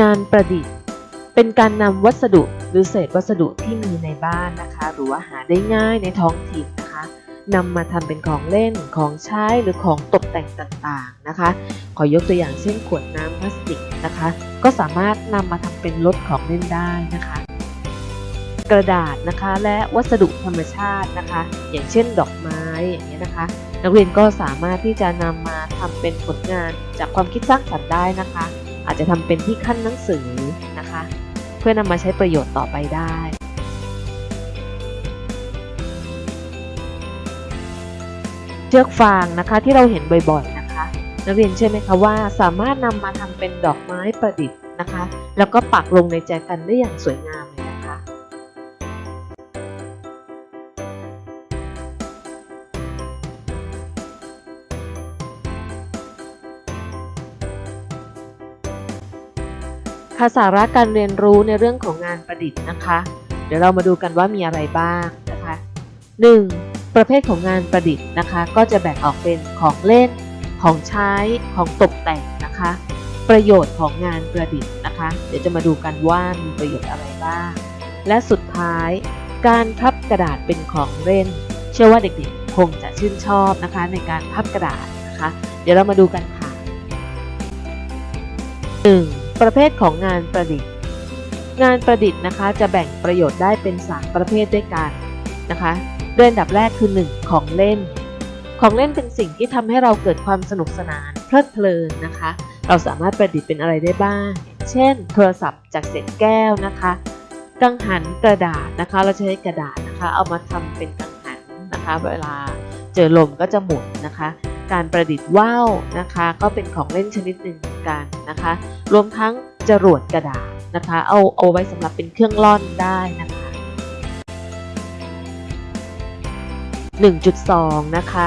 งานประดิษฐ์ เป็นการนำวัสดุหรือเศษวัสดุที่มีในบ้านนะคะ หรือว่าหาได้ง่ายในท้องถิ่นนะคะนำมาทำเป็นของเล่นของใช้หรือของตกแต่งต่างๆนะคะ ขอยกตัวอย่างเช่นขวดน้ำพลาสติกนะคะ ก็สามารถนำมาทำเป็นรถของเล่นได้นะคะ กระดาษนะคะและวัสดุธรรมชาตินะคะ อย่างเช่นดอกไม้อย่างนี้ยนะคะ นักเรียนก็สามารถที่จะนำมาทำเป็นผลงานจากความคิดสร้างสรรค์ได้นะคะ อาจจะทำเป็นที่ขั้นหนังสือนะคะ เพื่อนำมาใช้ประโยชน์ต่อไปได้เชือกฟางนะคะที่เราเห็นบ่อยๆนะคะนักเรียนเชื่อไหมคะว่าสามารถนำมาทำเป็นดอกไม้ประดิษฐ์นะคะ แล้วก็ปักลงในแจกันได้อย่างสวยงาม คะค่ะสาระการเรียนรู้ในเรื่องของงานประดิษฐ์นะคะ เดี๋ยวเรามาดูกันว่ามีอะไรบ้างนะคะ 1. ประเภทของงานประดิษฐ์นะคะ ก็จะแบ่งออกเป็นของเล่น ของใช้ของตกแต่งนะคะ ประโยชน์ของงานประดิษฐ์นะคะ เดี๋ยวจะมาดูกันว่ามีประโยชน์อะไรบ้าง และสุดท้าย การพับกระดาษเป็นของเล่น เชื่อว่าเด็กๆ คงจะชื่นชอบนะคะในการพับกระดาษนะคะ เดี๋ยวเรามาดูกันค่ะ 1. ประเภทของงานประดิษฐ์ งานประดิษฐ์นะคะจะแบ่งประโยชน์ได้เป็น 3 ประเภทด้วยกันนะคะโดยอันดับแรกคือ 1. ของเล่น ของเล่นเป็นสิ่งที่ทำให้เราเกิดความสนุกสนานเพลิดเพลินนะคะ เราสามารถประดิษฐ์เป็นอะไรได้บ้าง เช่น โทรศัพท์จากเศษแก้วนะคะกังหันกระดาษนะคะ เราจะใช้กระดาษนะคะ เอามาทำเป็นกังหันนะคะ เวลาเจอลมก็จะหมุนนะคะ การประดิษฐ์ว่าวนะคะ ก็เป็นของเล่นชนิดหนึ่งเหมือนกันนะคะ รวมทั้งจรวดกระดาษนะคะ เอาเอาไว้สำหรับเป็นเครื่องล่อนได้นะคะ 1.2 นะคะ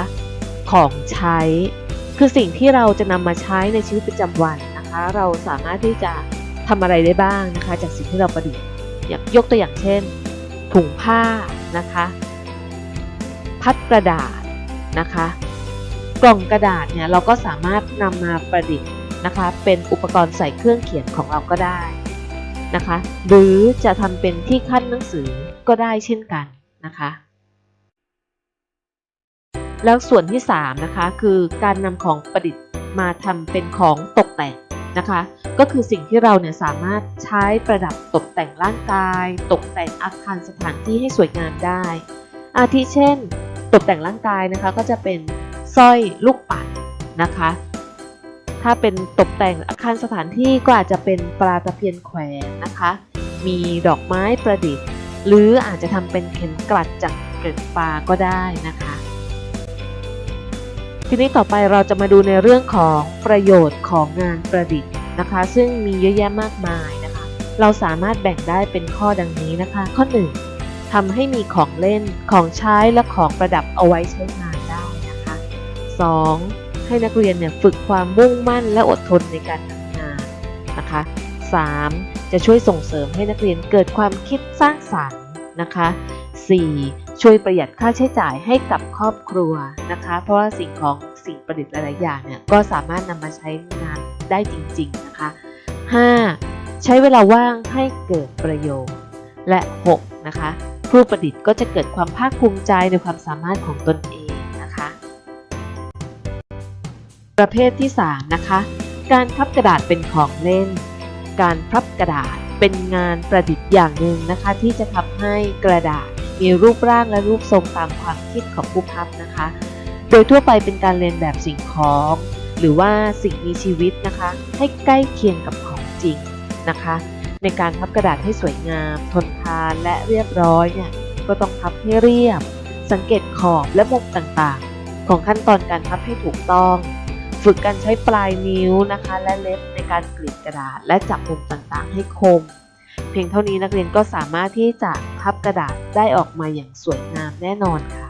ของใช้คือสิ่งที่เราจะนำมาใช้ในชีวิตประจำวันนะคะ เราสามารถที่จะทำอะไรได้บ้างนะคะ จากสิ่งที่เราประดิษฐ์ยยกตัวอย่างเช่น ถุงผ้านะคะ พัดกระดาษนะคะ กล่องกระดาษเนี่ยเราก็สามารถนำมาประดิษฐ์นะคะ เป็นอุปกรณ์ใส่เครื่องเขียนของเราก็ได้นะคะ หรือจะทำเป็นที่ขั้นหนังสือก็ได้เช่นกันนะคะ แล้วส่วนที่3นะคะคือการนำของประดิษฐ์มาทำเป็นของตกแต่งนะคะ ก็คือสิ่งที่เราเนี่ยสามารถใช้ประดับตกแต่งร่างกาย ตกแต่งอาคารสถานที่ให้สวยงามได้ อาทิเช่น ตกแต่งร่างกายนะคะก็จะเป็น สร้อยลูกปัดนะคะ ถ้าเป็นตกแต่งอาคารสถานที่ก็อาจจะเป็นปลาตะเพียนแขวนนะคะ มีดอกไม้ประดิษฐ์ หรืออาจจะทำเป็นเข็มกลัดจากเกล็ดปลาก็ได้นะคะ ทีนี้ต่อไปเราจะมาดูในเรื่องของประโยชน์ของงานประดิษฐ์นะคะ ซึ่งมีเยอะแยะมากมายนะคะ เราสามารถแบ่งได้เป็นข้อดังนี้นะคะ ข้อ 1ทำให้มีของเล่นของใช้และของประดับเอาไว้ใช้งาน 2. ให้นักเรียนเนี่ยฝึกความมุ่งมั่นและอดทนในการทำงานนะคะ 3. จะช่วยส่งเสริมให้นักเรียนเกิดความคิดสร้างสรรค์นะคะ 4. ช่วยประหยัดค่าใช้จ่ายให้กับครอบครัวนะคะ เพราะว่าสิ่งของสิ่งประดิษฐ์หลายๆอย่างเนี่ยก็สามารถนำมาใช้งานได้จริง ๆนะคะ 5. ใช้เวลาว่างให้เกิดประโยชน์ และ 6. นะคะผู้ประดิษฐ์ก็จะเกิดความภาคภูมิใจในความสามารถของตนเอง ประเภทที่ 3 นะคะ การพับกระดาษเป็นของเล่น การพับกระดาษเป็นงานประดิษฐ์อย่างหนึ่งนะคะ ที่จะทำให้กระดาษมีรูปร่างและรูปทรงตามความคิดของผู้พับนะคะ โดยทั่วไปเป็นการเรียนแบบสิ่งของ หรือว่าสิ่งมีชีวิตนะคะ ให้ใกล้เคียงกับของจริงนะคะ ในการพับกระดาษให้สวยงาม ทนทานและเรียบร้อยเนี่ยก็ต้องพับให้เรียบ สังเกตขอบและมุมต่างๆ ของขั้นตอนการพับให้ถูกต้อง ฝึกการใช้ปลายนิ้วนะคะ และเล็บในการกรีดกระดาษ และจับมุมต่างๆ ให้คม เพียงเท่านี้นักเรียนก็สามารถที่จะพับกระดาษได้ออกมาอย่างสวยงามแน่นอนค่ะ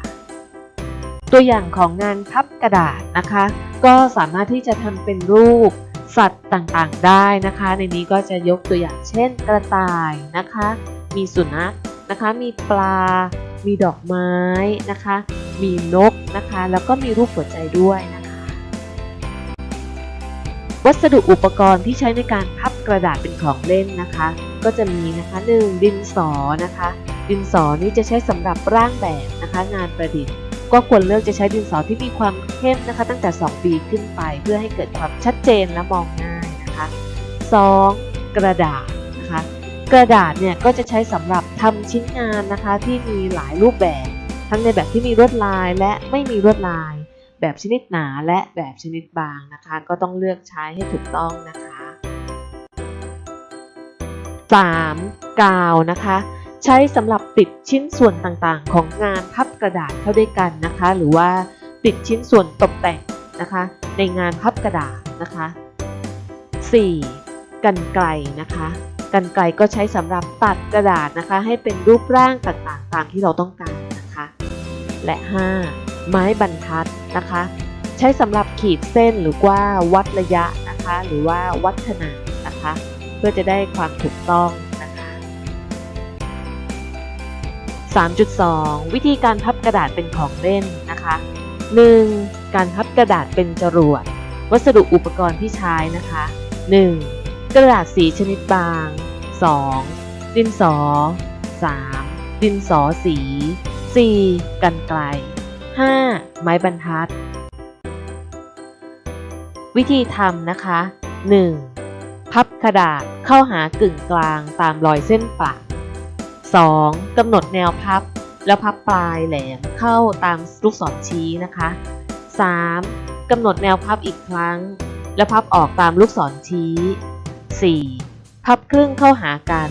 ตัวอย่างของงานพับกระดาษนะคะ ก็สามารถที่จะทำเป็นรูปสัตว์ต่างๆ ได้นะคะ ในนี้ก็จะยกตัวอย่างเช่น กระต่ายนะคะ มีสุนัขนะคะ มีปลา มีดอกไม้นะคะ มีนกนะคะ แล้วก็มีรูปหัวใจด้วยนะคะ วัสดุอุปกรณ์ที่ใช้ในการพับกระดาษเป็นของเล่นนะคะ ก็จะมีนะคะ 1. ดินสอนะคะ ดินสอนี้จะใช้สำหรับร่างแบบนะคะ งานประดิษฐ์ ก็ควรเลือกจะใช้ดินสอที่มีความเข้มนะคะ ตั้งแต่ 2 ปีขึ้นไป เพื่อให้เกิดความชัดเจนและมองง่ายนะคะ 2. กระดาษนะคะ กระดาษเนี่ยก็จะใช้สำหรับทำชิ้นงานนะคะที่มีหลายรูปแบบ ทั้งในแบบที่มีลวดลายและไม่มีลวดลาย แบบชนิดหนาและแบบชนิดบางนะคะ ก็ต้องเลือกใช้ให้ถูกต้องนะคะ 3. กาวนะคะ ใช้สำหรับติดชิ้นส่วนต่างๆ ของงานพับกระดาษเข้าด้วยกันนะคะ หรือว่าติดชิ้นส่วนตกแต่งนะคะ ในงานพับกระดาษนะคะ 4. กันไกลนะคะกันไกลก็ใช้สำหรับตัดกระดาษนะคะ ให้เป็นรูปร่างต่างๆ ตามที่เราต้องการนะคะ และ 5. ไม้บรรทัด นะคะ ใช้สำหรับขีดเส้นหรือว่าวัดระยะนะคะ หรือว่าวัดขนาดนะคะ เพื่อจะได้ความถูกต้องนะคะ 3.2 วิธีการพับกระดาษเป็นของเล่นนะคะ 1. การพับกระดาษเป็นจรวด วัสดุอุปกรณ์ที่ใช้นะคะ 1. กระดาษสีชนิดบาง 2. ดินสอ 3. ดินสอสี 4. กันไกล 5. ไม้บรรทัด วิธีทำนะคะ 1. พับกระดาษเข้าหากึ่งกลางตามรอยเส้นปะ 2. กำหนดแนวพับ แล้วพับปลายแหลมเข้าตามลูกศรชี้นะคะ 3. กำหนดแนวพับอีกครั้ง แล้วพับออกตามลูกศรชี้ 4. พับครึ่งเข้าหากัน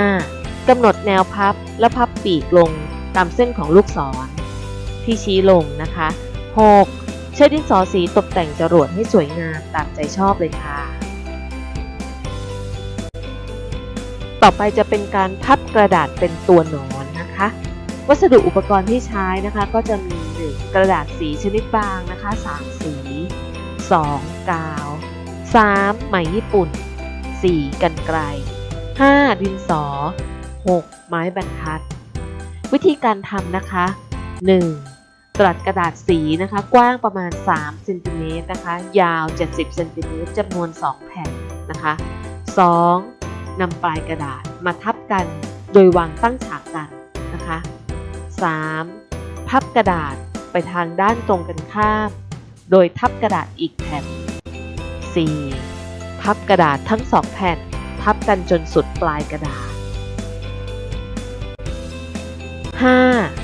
5. กำหนดแนวพับแล้วพับปีกลงตามเส้นของลูกศร ที่ชี้ลงนะคะ 6. ใช้ดินสอสีตกแต่งจรวดให้สวยงามตามใจชอบเลยค่ะ ต่อไปจะเป็นการพับกระดาษเป็นตัวหนอนนะคะ วัสดุอุปกรณ์ที่ใช้นะคะ ก็จะมี 1. กระดาษสีชนิดบางนะคะ 3 สี 2. กาว 3. ไหมญี่ปุ่น 4. กันไกล 5. ดินสอ 6. ไม้บรรทัด วิธีการทำนะคะ 1. กลัดกระดาษสีนะคะ กว้างประมาณ3เซนติเมตรนะคะ ยาว 70เซนติเมตรจำนวน 2 แผ่นนะคะ 2. นำปลายกระดาษมาทับกันโดยวางตั้งฉากกันนะคะ 3. พับกระดาษไปทางด้านตรงกันข้าม โดยทับกระดาษอีกแผ่น 4. พับกระดาษทั้งสองแผ่น ทับกันจนสุดปลายกระดาษ 5.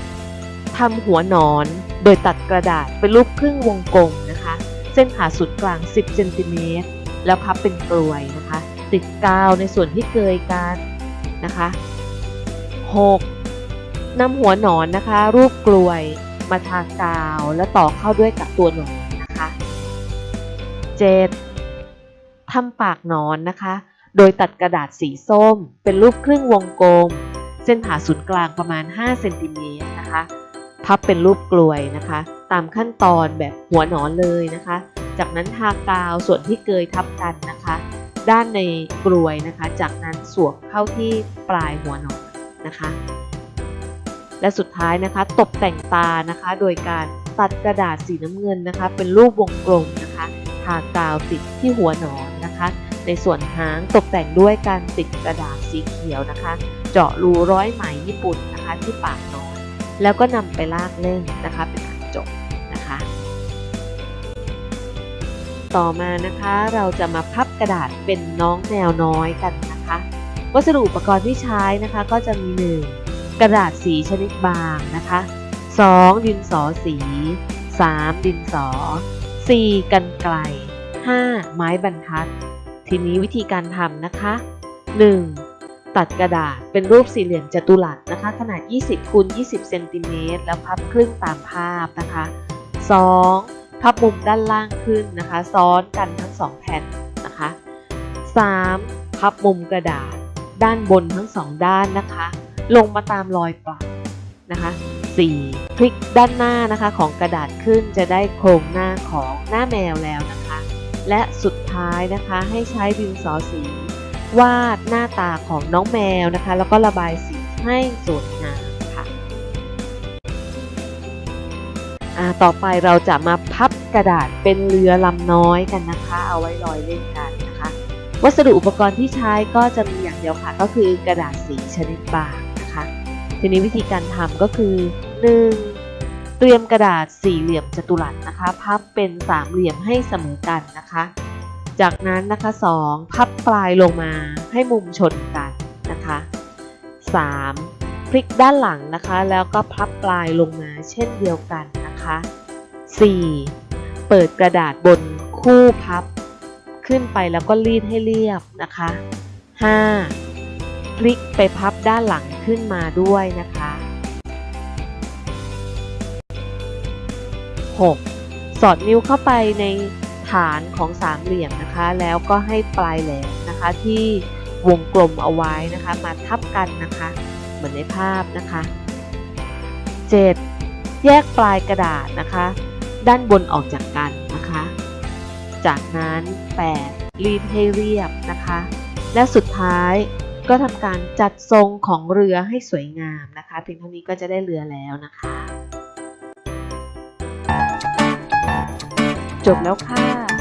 ทำหัวหนอน โดยตัดกระดาษเป็นรูปครึ่งวงกลมนะคะ เส้นผ่าศูนย์กลาง 10เซนติเมตรแล้วพับเป็นกลวยนะคะ ติดกาวในส่วนที่เกยกันนะคะ 6. นำหัวหนอนนะคะ รูปกลวยมาทากาวและต่อเข้าด้วยกับตัวหนอนนะคะ 7. ทำปากหนอนนะคะ โดยตัดกระดาษสีส้ม เป็นรูปครึ่งวงกลม เส้นผ่าศูนย์กลางประมาณ 5 เซนติเมตรนะคะ พับเป็นรูปกลวยนะคะ ตามขั้นตอนแบบหัวหนอนเลยนะคะ จากนั้นทากาวส่วนที่เกยทับกันนะคะ ด้านในกลวยนะคะ จากนั้นสวมเข้าที่ปลายหัวหนอนนะคะ และสุดท้ายนะคะ ตกแต่งตานะคะ โดยการตัดกระดาษสีน้ำเงินนะคะ เป็นรูปวงกลมนะคะทากาวติดที่หัวหนอนนะคะ ในส่วนหางตกแต่งด้วยการติดกระดาษสีเขียวนะคะ เจาะรูร้อยไหมญี่ปุ่นนะคะที่ปากหนอน แล้วก็นำไปลากเล่นนะคะเป็นอันจบนะคะ ต่อมานะคะเราจะมาพับกระดาษเป็นน้องแมวน้อยกันนะคะ วัสดุอุปกรณ์ที่ใช้นะคะก็จะมี 1. กระดาษสีชนิดบางนะคะ 2. ดินสอสี 3. ดินสอ 4. กันไกล 5. ไม้บรรทัด ทีนี้วิธีการทำนะคะ 1. ตัดกระดาษเป็นรูปสี่เหลี่ยมจัตุรัสนะคะ ขนาด 20คูณ20เซนติเมตรแล้วพับครึ่งตามภาพนะคะ 2. พับมุมด้านล่างขึ้นนะคะ ซ้อนกันทั้งสองแผ่นนะคะ 3. พับมุมกระดาษ ด้านบนทั้งสองด้านนะคะ ลงมาตามรอยปลักนะคะ 4. พลิกด้านหน้านะคะของกระดาษขึ้นจะได้โครงหน้าของหน้าแมวแล้วนะคะ และสุดท้ายนะคะให้ใช้ดินสอสี วาดหน้าตาของน้องแมวนะคะ แล้วก็ระบายสีให้สวยงามค่ะอ่าต่อไปเราจะมาพับกระดาษเป็นเรือลำน้อยกันนะคะ เอาไว้ลอยเล่นกันนะคะ วัสดุอุปกรณ์ที่ใช้ก็จะมีอย่างเดียวค่ะ ก็คือกระดาษสีชนิดบางนะคะ ทีนี้วิธีการทำก็คือ 1. เตรียมกระดาษสี่เหลี่ยมจัตุรัสนะคะ พับเป็นสามเหลี่ยมให้เสมอกันนะคะ จากนั้นนะคะ 2. พับปลายลงมาให้มุมชนกันนะคะ 3. พลิกด้านหลังนะคะ แล้วก็พับปลายลงมาเช่นเดียวกันนะคะ 4. เปิดกระดาษบนคู่พับ ขึ้นไปแล้วก็รีดให้เรียบนะคะ 5. พลิกไปพับด้านหลังขึ้นมาด้วยนะคะ 6. สอดนิ้วเข้าไปใน ฐานของสามเหลี่ยมนะคะ แล้วก็ให้ปลายแหลมนะคะที่วงกลมเอาไว้นะคะ มาทับกันนะคะ เหมือนในภาพนะคะ 7. แยกปลายกระดาษนะคะ ด้านบนออกจากกันนะคะ จากนั้น 8. รีดให้เรียบนะคะ และสุดท้ายก็ทำการจัดทรงของเรือให้สวยงามนะคะเพียงเท่านี้ก็จะได้เรือแล้วนะคะ จบแล้วค่ะ